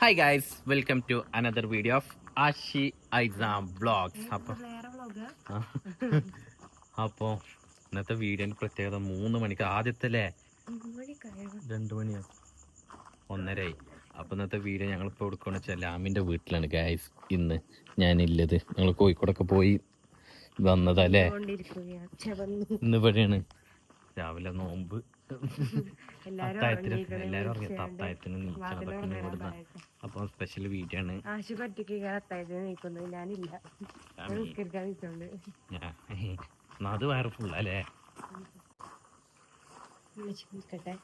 Hi guys welcome to another video of Ashi Aisam vlogs അപ്പോൾ അപ്പോൾ ഇന്നത്തെ video പ്രത്യേകത മൂന്ന് മണിക്ക് ആദ്യത്തെ അല്ലേ രണ്ട് മണിയോ? ഒന്നരയായി. അപ്പോൾ ഇന്നത്തെ വീഡിയോ ഞങ്ങളിപ്പോൾ എടുക്കുകയെന്ന് വെച്ചാൽ ലാമിന്റെ വീട്ടിലാണ് ഗൈസ് ഇന്ന് ഞാനില്ലത്. ഞങ്ങൾ കോഴിക്കോടൊക്കെ പോയി വന്നതല്ലേ? ഇന്ന് ഇവിടെയാണ്. രാവിലെ നോമ്പ്. അത്തായത്തിന് അത്തായത്തിന് അപ്പോൾ സ്പെഷ്യൽ വീഡിയോ ആണ് ആശു ഒറ്റയ്ക്ക് അത്തായത് നീക്കുന്നു. ഞാനില്ല. നിസ്കരിക്കാൻ നിൽക്കുന്നുണ്ട്. അത് വയറ് നിൽക്കട്ടെ.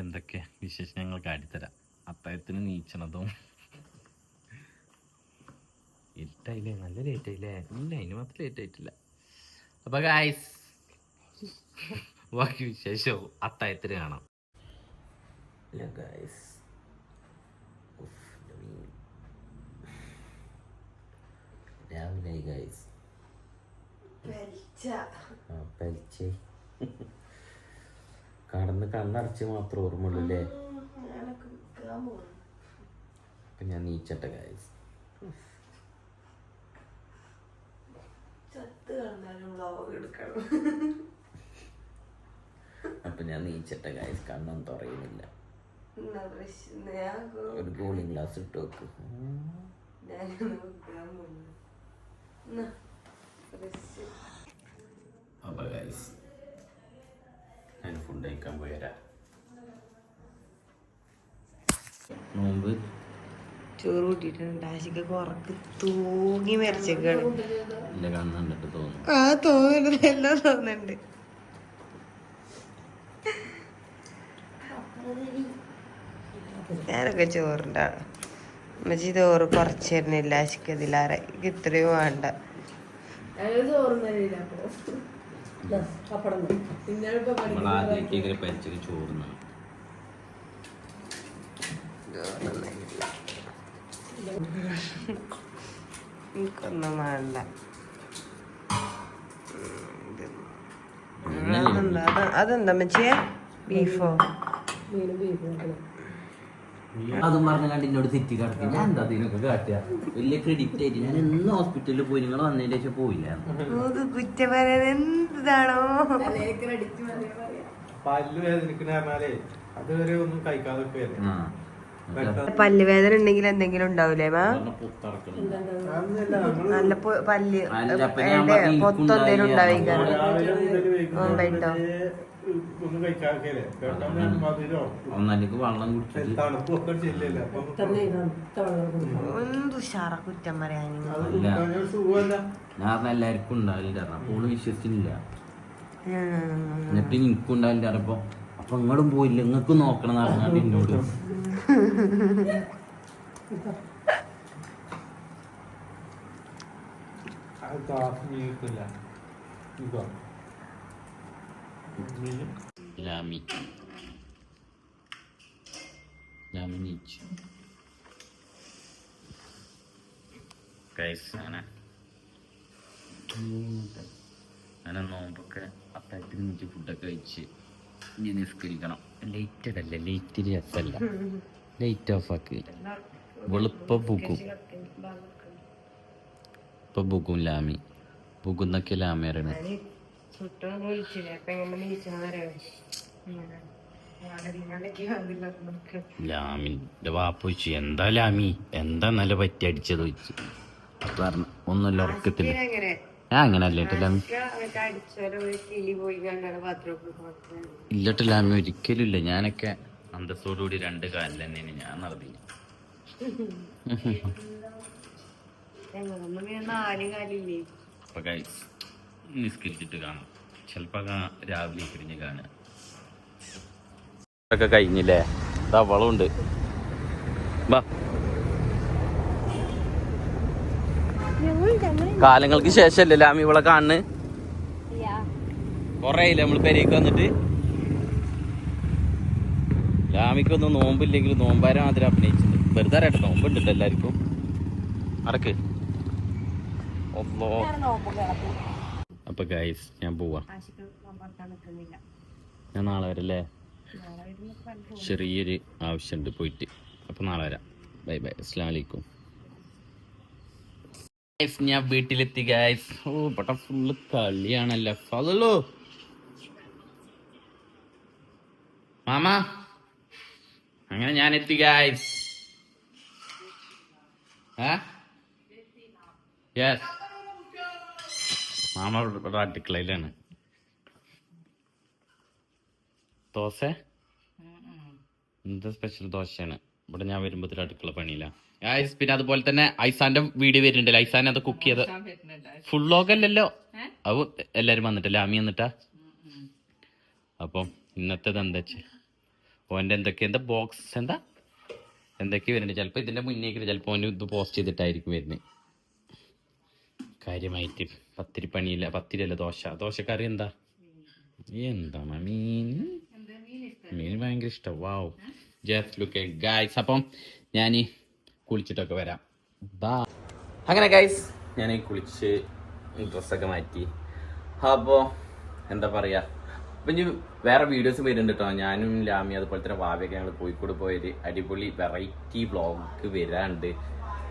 എന്തൊക്കെ വിശേഷം ഞങ്ങൾ കാട്ടിത്തരാം? അത്തായത്തിന് നീച്ചണതും. ലേറ്റായില്ലേ നല്ല ലേറ്റായില്ലേ ഇല്ല അതിന് മാത്രം ലേറ്റ് ആയിട്ടില്ല. അപ്പൊ ഗായ്സ് ബാക്കി വിശേഷവും അത്തായത്തിന് കാണാം. ഗായ്സ് രാവിലെ ഗായ്സ് ആ പലിച്ചേ കടന്ന് കണ്ണടച്ച് മാത്രം ഓർമ്മയുള്ളൂ അല്ലേ? അപ്പൊ ഞാൻ നീച്ചട്ടെ ഗായ്സ് അപ്പൊ ഞാൻ നീച്ചട്ടെ ഗൈസ് കണ്ണൊന്നും തുറയുന്നില്ല. ഒരു കൂളിംഗ് ഗ്ലാസ് ഇട്ട് വെക്ക്. അപ്പൊ ഗൈസ് ഞാൻ ഫുഡ് കഴിക്കാൻ പോയരാ നോമ്പ് ചോറ് കൂട്ടിയിട്ടുണ്ട്. ആശിക്കൊക്കെ ഉറക്ക് തൂങ്ങി മരിച്ചേക്കാണ്. ആ തോന്നുന്നുണ്ട്. എല്ലാം തോന്നുന്നുണ്ട്? ഞാനൊക്കെ ചോറുണ്ടാണ് അമ്മച്ചി ചോറ് കുറച്ച് തരുന്നില്ല. ആശിക്ക് ഇതിലാറെ എനിക്ക് ഇത്രയും വേണ്ട. ചോറുന്നു എനിക്കൊന്നും വേണ്ട. അതെന്താ? അത് അതെന്താ മച്ചിയെ? ബീഫോ? അതും പറഞ്ഞ കണ്ട് എന്നോട് തെറ്റി കാട്ടി ഞാൻ എന്താ അതിനൊക്കെ കാട്ടുക? വലിയ ക്രെഡിറ്റ് ആയിട്ട് ഞാൻ എന്ന് ഹോസ്പിറ്റലിൽ പോയി. നിങ്ങൾ വന്നതിന്റെ ശേഷം പോയില്ല. എന്താണോ? പല്ല് വേദനിക്കുന്ന പറഞ്ഞാലേ അതുവരെ ഒന്നും കഴിക്കാതെ. പല്ലുവേദന ഉണ്ടെങ്കിൽ എന്തെങ്കിലും ഉണ്ടാവൂലേ മാ? നല്ല പല്ല് പൊത്തൊന്തേലും. ഉണ്ടാവില്ല ഉഷാറ കുറ്റം പറയാൻ എല്ലാവർക്കും ഉണ്ടാവില്ല വിശ്വസിച്ചില്ല എന്നിട്ട് എനിക്കും ഉണ്ടാവില്ല അപ്പൊ അപ്പൊ ഇങ്ങോട്ടും പോയില്ല. നിങ്ങൾക്ക് നോക്കണം എന്ന് എന്നോട്. ലാമി നീച്ചു ഗൈസ് അങ്ങനെ അങ്ങനെ നോമ്പൊക്കെ അത്താഴത്തിന് നീച്ച് ഫുഡൊക്കെ കഴിച്ച്. ഇനി നിസ്കരിക്കണം. ലൈറ്റ് അല്ല? ലൈറ്റ് രസമല്ല ലൈറ്റ് ഓഫ് ആക്കി. വെളുപ്പ പൂക്കും ഇപ്പൊ പൂക്കും ലാമി. പൂക്കുന്നൊക്കെ ലാമി അറിയണം ലാമിന്റെ വാപ്പ ചോദിച്ചു എന്താ ലാമി? എന്താ നല്ല പറ്റി അടിച്ചത് ചോദിച്ചു പറഞ്ഞു ഒന്നുമില്ല ഉറക്കത്തില്ല എങ്ങനെ? ഞാൻ അങ്ങനെ അല്ലേട്ടോ ഇല്ലട്ടില്ല അമ്മ ഒരിക്കലും ഇല്ല ഞാനൊക്കെ അന്തസ്സോടുകൂടി രണ്ട് കാലിൽ തന്നെയാണ് ഞാൻ നടത്തി നിസ്കരിച്ചിട്ട് കാണാം. ചിലപ്പോ രാവിലെ പിരിഞ്ഞ് കാണുക. ഒക്കെ കഴിഞ്ഞില്ലേ? ഇതാ വളമുണ്ട് കാലങ്ങൾക്ക് ശേഷല്ലേ ലാമി ഇവളെ കാണുന്നത് കൊറേയില്ലേ നമ്മൾ പെരേക്ക് വന്നിട്ട്? ലാമിക്കൊന്നും നോമ്പില്ലെങ്കിൽ നോമ്പാര മാത്രം അഭിനയിച്ചിട്ടുണ്ട്. വെറുതെ അറിയട്ടെ നോമ്പുണ്ട് എല്ലാവർക്കും. അടക്ക് അല്ലോ അപ്പൊ ഗൈസ് ഞാൻ പോവാ. ഞാൻ നാളെ വരല്ലേ ചെറിയൊരു ആവശ്യമുണ്ട് പോയിട്ട്. അപ്പൊ നാളെ വരാം. Bye bye. അസ്സാം വലൈക്കും ഗൈസ് ഞാൻ വീട്ടിലെത്തി ഗൈസ് ഓ പട്ട ഫുള്ള് കളിയാണല്ലോ. ഫലോ മാമ അങ്ങനെ ഞാൻ എത്തി ഗൈസ് യെസ് മാമ ഇവിടെ അടുക്കളയിലാണ്. ദോശ? എന്താ സ്പെഷ്യൽ ദോശയാണ്? ഇവിടെ ഞാൻ വരുമ്പോഴത്തെ അടുക്കള പണിയില്ല ഗായ്സ് പിന്നെ അതുപോലെ തന്നെ ഐസാന്റെ വീഡിയോ വരുന്നുണ്ടല്ലോ. ഐസാൻ അത് കുക്ക് ചെയ്ത് ഫുൾ അല്ലല്ലോ അത് എല്ലാരും വന്നിട്ടല്ലേ? ആമി വന്നിട്ടാ? അപ്പം ഇന്നത്തേത് എന്താ ഓന്റെ ഓന്റെ എന്തൊക്കെ എന്താ ബോക്സ് എന്താ? എന്തൊക്കെ വരുന്നുണ്ട്? ചിലപ്പോൾ ഇതിന്റെ മുന്നേക്ക് ചിലപ്പോൾ ഓന് ഇത് പോസ്റ്റ് ചെയ്തിട്ടായിരിക്കും വരുന്നത് കാര്യമായിട്ട് പത്തിരി പണിയില്ല. പത്തിരിയല്ല ദോശ. ദോശക്കറി എന്താ? എന്താ മീൻ? മീൻ ഭയങ്കര ഇഷ്ടം. വാവ് ജസ്റ്റ് ലുക്ക് ഗായ്സ് അപ്പം ഞാൻ കുളിച്ചിട്ടൊക്കെ വരാം. ബാ അങ്ങനെ ഗൈസ് ഞാൻ കുളിച്ച് ഡ്രസ്സൊക്കെ മാറ്റി. അപ്പോൾ എന്താ പറയുക അപ്പം ഇനി വേറെ വീഡിയോസ് വരുന്നുണ്ട് കേട്ടോ ഞാനും ലാമി അതുപോലെ തന്നെ വാവയൊക്കെ ഞങ്ങൾ കോഴിക്കോട് പോയൊരു അടിപൊളി വെറൈറ്റി വ്ളോഗ് വരാണ്ട്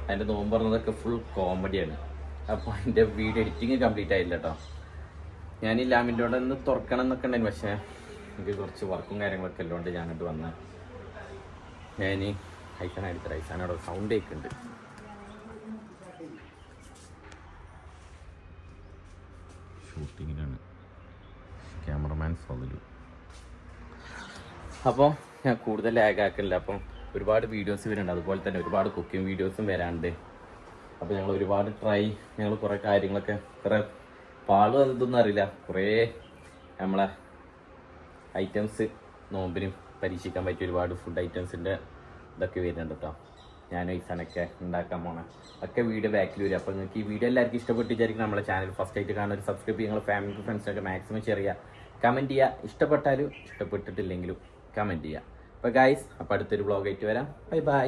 അതിന്റെ നോമ്പ് പറഞ്ഞതൊക്കെ ഫുൾ കോമഡിയാണ് അപ്പോൾ എന്റെ വീഡിയോ എഡിറ്റിങ് കംപ്ലീറ്റ് ആയില്ല കേട്ടോ ഞാൻ ഈ ലാമിന്റെ കൂടെ ഒന്ന് തുറക്കണം എന്നൊക്കെ ഉണ്ടായിരുന്നു. പക്ഷേ എനിക്ക് കുറച്ച് വർക്കും കാര്യങ്ങളൊക്കെ ഉള്ളതുകൊണ്ട് ഞാനിട്ട് വന്ന്. ഞാൻ ഐസാൻ എടുത്തത് അവിടെ സൗണ്ട് കേൾക്കുന്നുണ്ട് ഷൂട്ടിങ്ങിലാണ് ക്യാമറമാൻ ഫതിലു അപ്പോൾ ഞാൻ കൂടുതൽ ലാഗ് ആക്കുന്നില്ല അപ്പം ഒരുപാട് വീഡിയോസ് വരുന്നുണ്ട്. അതുപോലെ തന്നെ ഒരുപാട് കുക്കിംഗ് വീഡിയോസും വരാണ്ട് അപ്പോൾ ഞങ്ങൾ ഒരുപാട് ട്രൈ ഞങ്ങൾ കുറേ കാര്യങ്ങളൊക്കെ കുറേ പാളും അതൊന്നും അറിയില്ല. കുറേ നമ്മളെ ഐറ്റംസ് നോമ്പിനും പരീക്ഷിക്കാൻ പറ്റിയ ഒരുപാട് ഫുഡ് ഐറ്റംസിന്റെ ഇതൊക്കെ വരുന്നുണ്ട് കേട്ടോ ഞാൻ ഈ ഐസാനൊക്കെ ഉണ്ടാക്കാൻ പോണേ. ഒക്കെ വീഡിയോ ബാക്കിൽ വരും. അപ്പോൾ നിങ്ങൾക്ക് ഈ വീഡിയോ എല്ലാവർക്കും ഇഷ്ടപ്പെട്ട് വിചാരിക്കും നമ്മളെ ചാനൽ ഫസ്റ്റ് ആയിട്ട് കാണുന്ന ഒരു സബ്സ്ക്രൈബ് ചെയ്യുക. നിങ്ങളുടെ ഫാമിലി ഫ്രണ്ട്സിനൊക്കെ മാക്സിമം ചെറിയ കമന്റ് ചെയ്യുക. ഇഷ്ടപ്പെട്ടാലും ഇഷ്ടപ്പെട്ടിട്ടില്ലെങ്കിലും കമന്റ് ചെയ്യുക. അപ്പോൾ ഗായ്സ് അപ്പോൾ അടുത്തൊരു വ്ളോഗായിട്ട് വരാം. Bye by